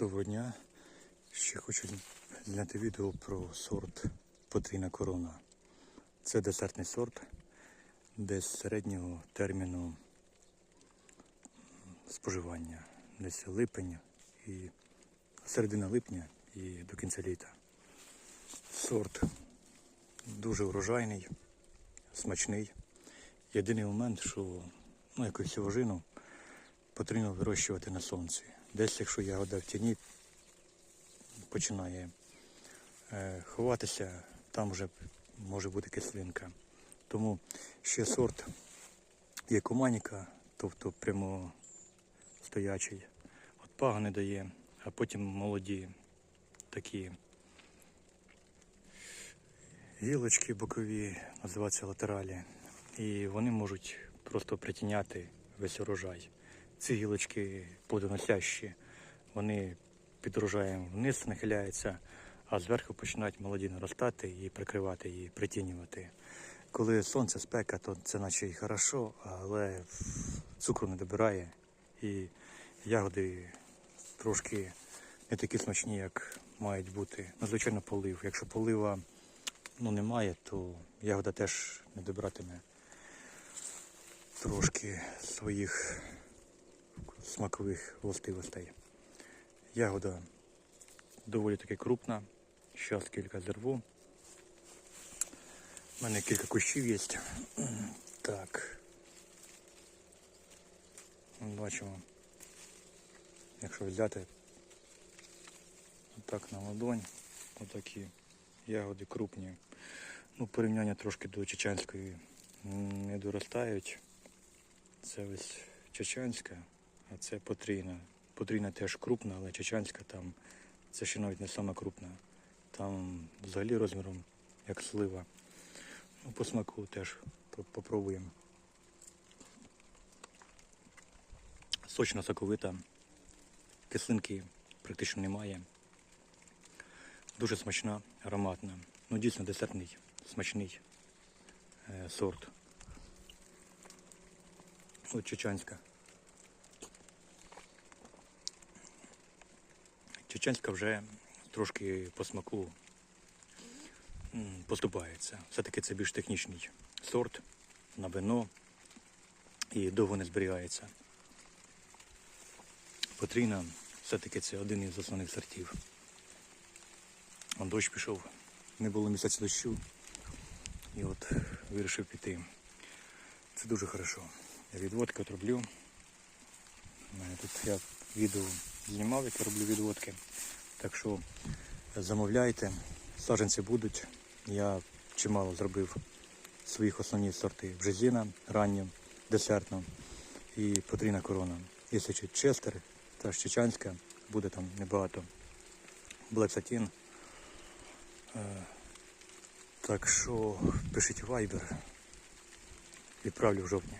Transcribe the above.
Доброго дня. Ще хочу зняти відео про сорт потрійна корона. Це десертний сорт, десь середнього терміну споживання. Десь липень і середина липня і до кінця літа. Сорт дуже врожайний, смачний. Єдиний момент, що ну, якусь ожину потрібно вирощувати на сонці. Десь, якщо ягода в тіні починає е, ховатися, там вже може бути кислинка. Тому ще сорт є команіка, тобто прямо стоячий. От пагони дає, а потім молоді такі гілочки бокові, називаються латералі. І вони можуть просто притіняти весь урожай. Ці гілочки плодоносящі, вони під урожаєм вниз нахиляються, а зверху починають молоді наростати і прикривати її, притінювати. Коли сонце спека, то це наче і хорошо, але цукру не добирає і ягоди трошки не такі смачні, як мають бути. Надзвичайно полив. Якщо полива ну, немає, то ягода теж не добиратиме трошки своїх смакових властивостей. Ягода доволі таки крупна. Зараз кілька зерву. У мене кілька кущів є. Так. Бачимо. Якщо взяти отак на ладонь, отакі ягоди крупні. Ну, порівняння трошки до чеченської не доростають. Це ось чеченська, а це потрійна. Потрійна теж крупна, але чеченська там це ще навіть не сама крупна. Там взагалі розміром як слива. Ну, по смаку теж по- попробуємо. Сочна соковита, кислинки практично немає. Дуже смачна, ароматна. Ну дійсно десертний, смачний е, сорт. От чеченська. Чеченська вже трошки по смаку поступається. Все-таки це більш технічний сорт на вино і довго не зберігається. Потрійна все-таки це один із основних сортів. Он дощ пішов, не було місяця дощу. І от вирішив піти. Це дуже хорошо. Я відводки от роблю. У мене Тут я відео знімав, як я роблю відводки. Так що замовляйте, саджанці будуть. Я чимало зробив своїх основні сорти бжезіна, ранню, десертну і потрійна корона. Якщо ще честер та чечанська, буде там небагато. Е, Так що пишіть вайбер. Відправлю в жовтні.